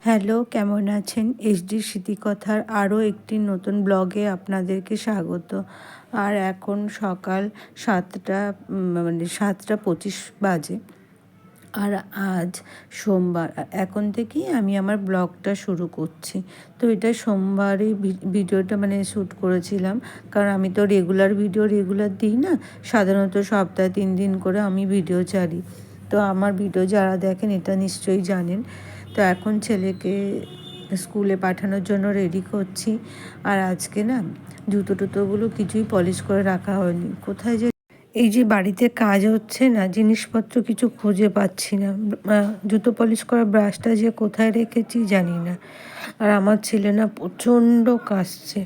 Hello, কেমন আছেন? HD স্মৃতিকথার আরও একটি নতুন ব্লগে আপনাদেরকে স্বাগত। আর এখন সকাল সাতটা মানে সাতটা পঁচিশ বাজে। আর আজ সোমবার। এখন থেকেই আমি আমার ব্লগটা শুরু করছি। তো এটা সোমবারই ভিডিওটা মানে শ্যুট করেছিলাম। কারণ আমি তো রেগুলার ভিডিও রেগুলার দিই না, সাধারণত সপ্তাহে তিন দিন করে আমি ভিডিও ছাড়ি। তো আমার ভিডিও যারা দেখেন, এটা নিশ্চয়ই জানেন। তো এখন ছেলেকে স্কুলে পাঠানোর জন্য রেডি করছি। আর আজকে না জুতো টুতোগুলো কিছুই পলিশ করে রাখা হয়নি। কোথায় যে এই যে বাড়িতে কাজ হচ্ছে না, জিনিসপত্র কিছু খুঁজে পাচ্ছি না। জুতো পলিশ করা ব্রাশটা যে কোথায় রেখেছি জানি না। আর আমার ছেলে না প্রচণ্ড কাশছে।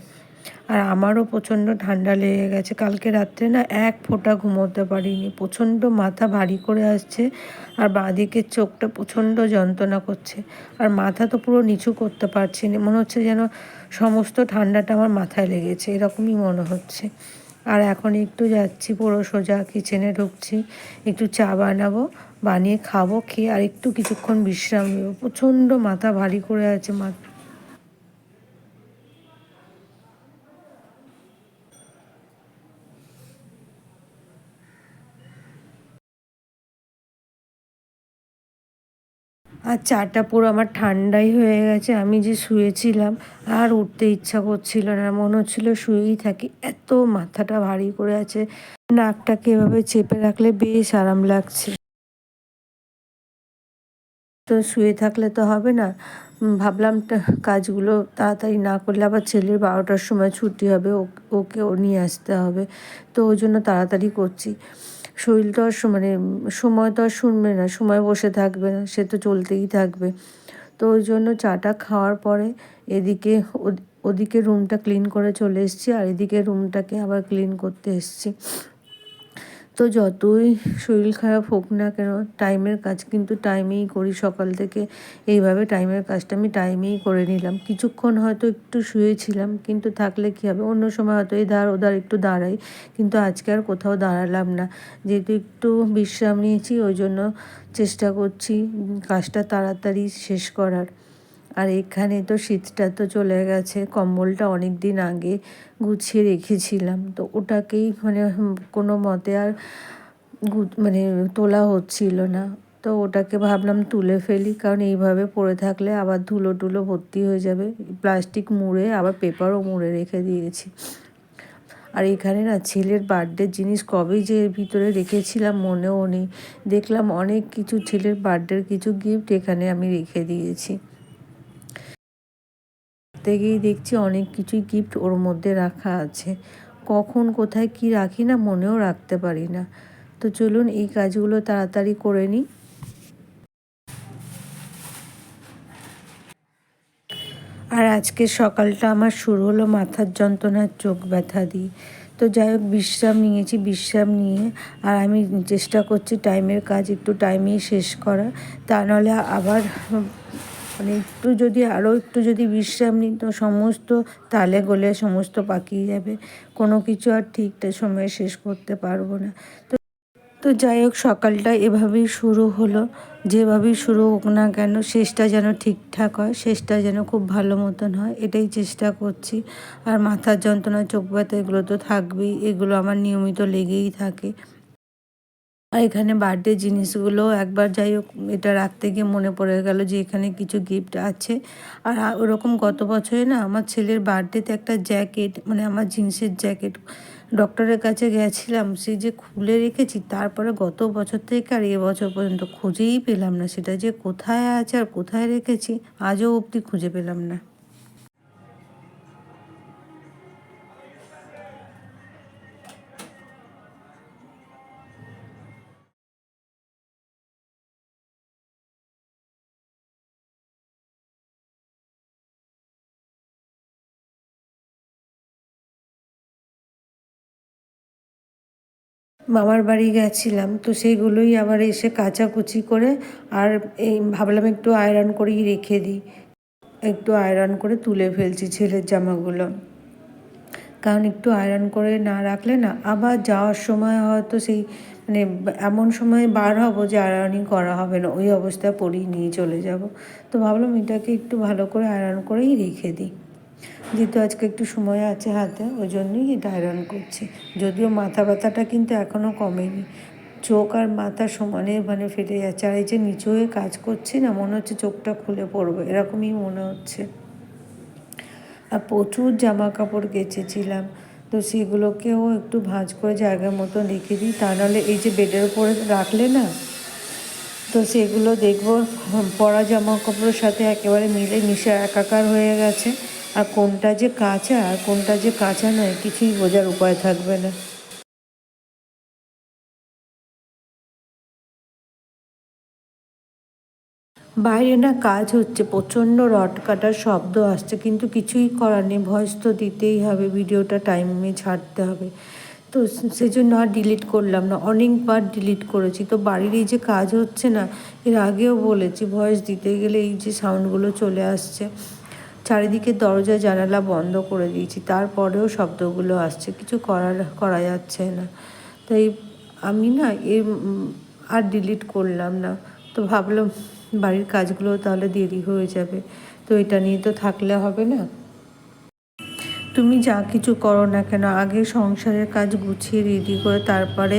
আর আমারও প্রচণ্ড ঠান্ডা লেগে গেছে। কালকে রাত্রে না এক ফোঁটা ঘুমোতে পারিনি। প্রচণ্ড মাথা ভারী করে আসছে আর বাঁদিকের চোখটা প্রচণ্ড যন্ত্রণা করছে। আর মাথা তো পুরো নিচু করতে পারছি না। মনে হচ্ছে যেন সমস্ত ঠান্ডাটা আমার মাথায় লেগেছে। এরকমই মনে হচ্ছে। আর এখন একটু যাচ্ছি, পুরো সোজা কিচেনে ঢুকছি। একটু চা বানাবো, বানিয়ে খাব, খেয়ে আর একটু কিছুক্ষণ বিশ্রাম নেব। প্রচণ্ড মাথা ভারী করে আছে মা আর চাটা পুরো আমার ঠান্ডাই হয়ে গেছে, আমি যে শুয়েছিলাম আর উঠতে ইচ্ছা করছিল না, মনে হচ্ছিল শুয়েই থাকি। এত মাথাটা ভারী করে আছে, নাকটাকে এভাবে চেপে রাখলে বেশ আরাম লাগছে। তো শুয়ে থাকলে তো হবে না ভাবলাম কাজগুলো তাড়াতাড়ি না করলে আবার ছেলের বারোটার সময় ছুটি হবে, ওকে ও নিয়ে আসতে হবে, তো ওই জন্য তাড়াতাড়ি করছি। শরীর তো আর মানে সময় তো আর শুনবে না, সময় বসে থাকবে না, সে তো চলতেই থাকবে। তো ওই জন্য চাটা খাওয়ার পরে এদিকে ওদিকে রুমটা ক্লিন করে চলে এসেছি, আর এদিকে রুমটাকে আবার ক্লিন করতে এসেছি। তো যতই শরীর খারাপ হোক না কেন টাইমের কাজ কিন্তু টাইমেই করি। সকাল থেকে এইভাবে টাইমের কাজটা আমি টাইমেই করে নিলাম। কিছুক্ষণ হয়তো একটু শুয়েছিলাম, কিন্তু থাকলে কী হবে? অন্য সময় হয়তো এই ধার ওধার একটু দাঁড়াই, কিন্তু আজকে আর কোথাও দাঁড়ালাম না। যেহেতু একটু বিশ্রাম নিয়েছি, ওই জন্য চেষ্টা করছি কাজটা তাড়াতাড়ি শেষ করার। আর এখানে তো শীতটা তো চলে গেছে, কম্বলটা অনেক দিন আগে গুছিয়ে রেখেছিলাম। তো ওটাকেই মানে কোনো মতে আর মানে তোলা হচ্ছিল না। তো ওটাকে ভাবলাম তুলে ফেলি, কারণ এইভাবে পড়ে থাকলে আবার ধুলো টুলো ভর্তি হয়ে যাবে। প্লাস্টিক মুড়ে, আবার পেপারও মুড়ে রেখে দিয়েছি। আর এখানে না ছেলের বার্থডের জিনিস কবে যে ভিতরে রেখেছিলাম মনেও নেই। দেখলাম অনেক কিছু ছেলের বার্থডের কিছু গিফট এখানে আমি রেখে দিয়েছি। থেকেই দেখছি অনেক কিছুই গিফট ওর মধ্যে রাখা আছে। কখন, কোথায়, কি রাখি না মনেও রাখতে পারি না। তো চলুন এই কাজগুলো তাড়াতাড়ি করে নিই। আর আজকে সকালটা আমার শুরু হলো মাথার যন্ত্রণার চোখ ব্যথা দিয়ে। তো যাই হোক, বিশ্রাম নিয়েছি, বিশ্রাম নিয়ে। আর আমি চেষ্টা করছি টাইমের কাজ একটু টাইমেই শেষ করা তা নাহলে আবার মানে একটু যদি, আরও একটু যদি বিশ্রাম নিই, তো সমস্ত তালে গলে সমস্ত পাকিয়ে যাবে। কোনো কিছু আর ঠিকঠাক সময়ে শেষ করতে পারব না। তো তো যাই হোক, সকালটা এভাবেই শুরু হলো। যেভাবেই শুরু হোক না কেন, শেষটা যেন ঠিকঠাক হয়, শেষটা যেন খুব ভালো মতন হয়, এটাই চেষ্টা করছি। আর মাথার যন্ত্রণা, চোখ ব্যথা, এগুলো তো থাকবেই, এগুলো আমার নিয়মিত লেগেই থাকে। আর এখানে বার্থডে জিনিসগুলো একবার যাই হোক, এটা রাখতে গিয়ে মনে পড়ে গেল যে এখানে কিছু গিফট আছে। আর ওরকম গত বছরে না আমার ছেলের বার্থডেতে একটা জ্যাকেট মানে আমার জিন্সের জ্যাকেট ডক্টরের কাছে গেছিলাম, সে যে খুলে রেখেছি, তারপরে গত বছর থেকে আর এ বছর পর্যন্ত খুঁজেই পেলাম না। সেটা যে কোথায় আছে আর কোথায় রেখেছি, আজও অবধি খুঁজে পেলাম না। মামার বাড়ি গেছিলাম, তো সেইগুলোই আবার এসে কাচাকুচি করে আর এই ভাবলাম একটু আয়রন করেই রেখে দিই। একটু আয়রন করে তুলে ফেলছি ছেলের জামাগুলো। কারণ একটু আয়রন করে না রাখলে না, আবার যাওয়ার সময় হয়তো সেই মানে এমন সময় বার হব যে আয়রনই করা হবে না, ওই অবস্থায় পরিয়ে নিয়ে চলে যাব। তো ভাবলাম এটাকে একটু ভালো করে আয়রন করেই রেখে দিই। যেহেতু আজকে একটু সময় আছে হাতে, ওই জন্যই এটা আয়রন করছি। যদিও মাথা ব্যথাটা কিন্তু এখনও কমেনি। চোখ আর মাথা সমানে মানে ফেটে যাচ্ছে। আর এই যে নিচু হয়ে কাজ করছি না, মনে হচ্ছে চোখটা খুলে পড়বে, এরকমই মনে হচ্ছে। আর প্রচুর জামা কাপড় কেচেছিলাম তো সেগুলোকেও একটু ভাঁজ করে জায়গার মতো রেখে দিই। তা নাহলে এই যে বেডের উপরে রাখলে না, তো সেগুলো দেখব। পরা জামা কাপড়ের সাথে একেবারে মিলে মিশে একাকার হয়ে গেছে। আর কোনটা যে কাঁচা আর কোনটা যে কাঁচা নয়, কিছুই বোঝার উপায় থাকবে না। বাইরে না কাজ হচ্ছে, প্রচণ্ড রড কাটার শব্দ আসছে, কিন্তু কিছুই করার নেই। ভয়েস তো দিতেই হবে, ভিডিওটা টাইমে ছাড়তে হবে। তো সেজন্য আর ডিলিট করলাম না, অনেকবার ডিলিট করেছি। তো বাড়ির এই যে কাজ হচ্ছে না, এর আগেও বলেছি, ভয়েস দিতে গেলে এই যে সাউন্ডগুলো চলে আসছে। চারিদিকে দরজা, জানালা বন্ধ করে দিয়েছি। তারপরেও শব্দগুলো আসছে। কিছু করার, করা যাচ্ছে না। তাই আমি না এর আর ডিলিট করলাম না। তো ভাবলাম বাড়ির কাজগুলো তাহলে দেরি হয়ে যাবে। তো এটা নিয়ে তো থাকলে হবে না। তুমি যা কিছু করো না কেন, আগে সংসারের কাজ গুছিয়ে রেডি করে তারপরে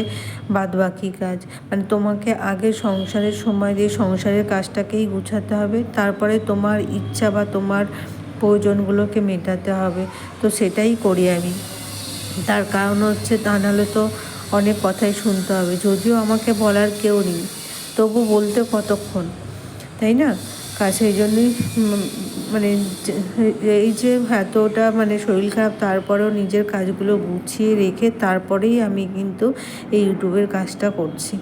বাদ বাকি কাজ। মানে তোমাকে আগে সংসারের সময় দিয়ে সংসারের কাজটাকেই গুছাতে হবে। তারপরে তোমার ইচ্ছা বা তোমার প্রয়োজনগুলোকে মেটাতে হবে। তো সেটাই করি আমি। তার কারণ হচ্ছে, তা নাহলে তো অনেক কথাই শুনতে হবে। যদিও আমাকে বলার কেউ নেই, তবু বলতে কতক্ষণ? তাই না? এই জন্যই মানে এই যে এতটা মানে শরীর খারাপ, তারপরেও নিজের কাজগুলো গুছিয়ে রেখে তারপরেই আমি কিন্তু এই ইউটিউবের কাজটা করছি।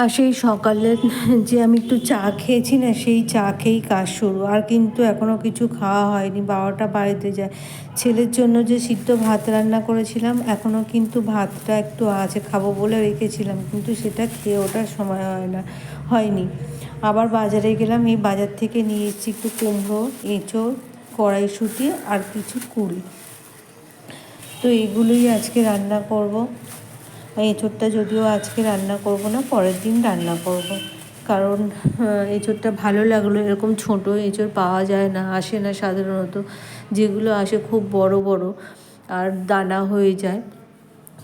আর সেই সকালে যে আমি একটু চা খেয়েছি না, সেই চা খেয়েই কাজ শুরু। আর কিন্তু এখনও কিছু খাওয়া হয়নি, বারোটা বাড়িতে যায়। ছেলের জন্য যে সিদ্ধ ভাত রান্না করেছিলাম এখনও কিন্তু ভাতটা একটু আছে, খাব বলে রেখেছিলাম, কিন্তু সেটা খেয়ে ওঠার সময় হয় না, হয়নি। আবার বাজারে গেলাম, এই বাজার থেকে নিয়ে এসেছি একটু কুমড়ো, এঁচোড়, কড়াইশুঁটি আর কিছু কুড়ি। তো এগুলোই আজকে রান্না করব। এঁচোড়টা যদিও আজকে রান্না করব না, পরের দিন রান্না করব। কারণ এঁচোড়টা ভালো লাগল। এরকম ছোটো এঁচোড় পাওয়া যায় না, আসে না সাধারণত। যেগুলো আসে খুব বড় বড় আর দানা হয়ে যায়।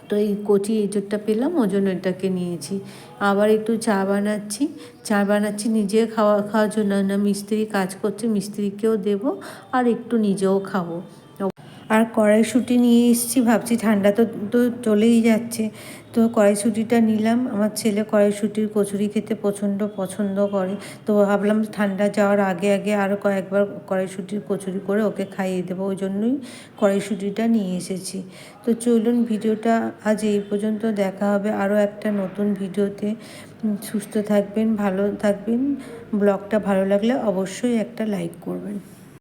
তো এই কচি এঁচোড়টা পেলাম ওই জন্য এটাকে নিয়েছি। আবার একটু চা বানাচ্ছি। চা বানাচ্ছি নিজে খাওয়া, খাওয়ার জন্য না, মিস্ত্রি কাজ করছে, মিস্ত্রিকেও দেবো আর একটু নিজেও খাব। আর কড়াইশুঁটি নিয়ে এসেছি, ভাবছি ঠান্ডা তো তো চলেই যাচ্ছে। তো কড়াইশুঁটিটা নিলাম। আমার ছেলে কড়াইশুঁটির কচুরি খেতে প্রচণ্ড পছন্দ করে। তো ভাবলাম ঠান্ডা যাওয়ার আগে আগে আরও কয়েকবার কড়াইশুঁটির কচুরি করে ওকে খাইয়ে দেবো। ওই জন্যই কড়াইশুঁটিটা নিয়ে এসেছি। তো চলুন ভিডিওটা আজ এই পর্যন্ত দেখা হবে আরও একটা নতুন ভিডিওতে। সুস্থ থাকবেন, ভালো থাকবেন। ব্লগটা ভালো লাগলে অবশ্যই একটা লাইক করবেন।